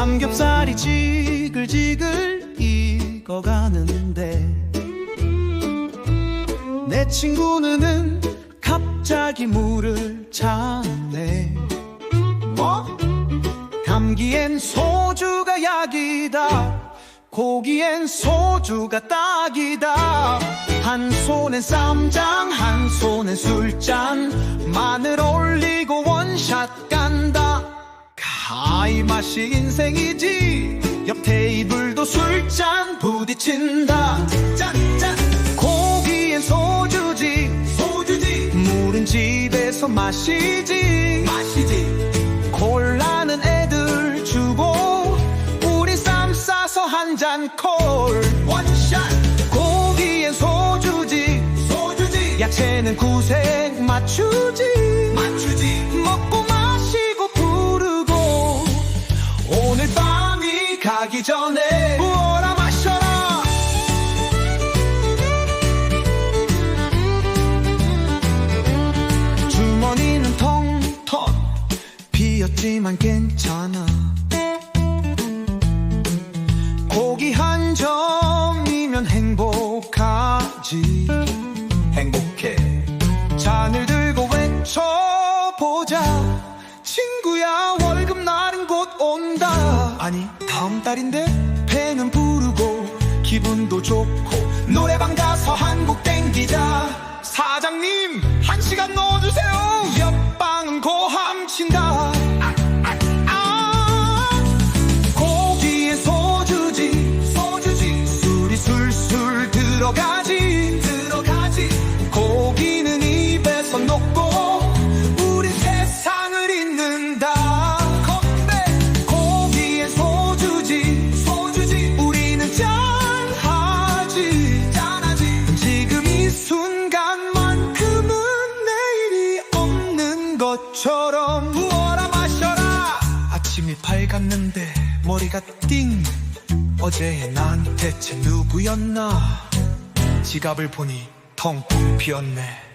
삼겹살이 지글지글 익어가는데 내 친구는 갑자기 물을 찾네. 뭐? 감기엔 소주가 약이다. 고기엔 소주가 딱이다. 한 손엔 쌈장 한 손엔 술잔. 마늘 올리고 원샷 가이 맛이 인생이지. 옆 테이블도 술잔 부딪힌다. 짠짠 고기엔 소주지. 소주지. 물은 집에서 마시지. 마시지. 콜라는 애들 주고 우리 쌈 싸서 한 잔 콜. 원샷 고기엔 소주지. 소주지. 야채는 구색 맞추지 가기 전에 부어라 마셔라. 주머니는 텅텅 비었지만 괜찮아 아니 다음 달인데 배는 부르고 기분도 좋고 노래방 가서 한곡 땡기자. 사장님 한 시간 넣어주세요 밝았는데 머리가 띵. 어제의 난 대체 누구였나? 지갑을 보니 텅 비었네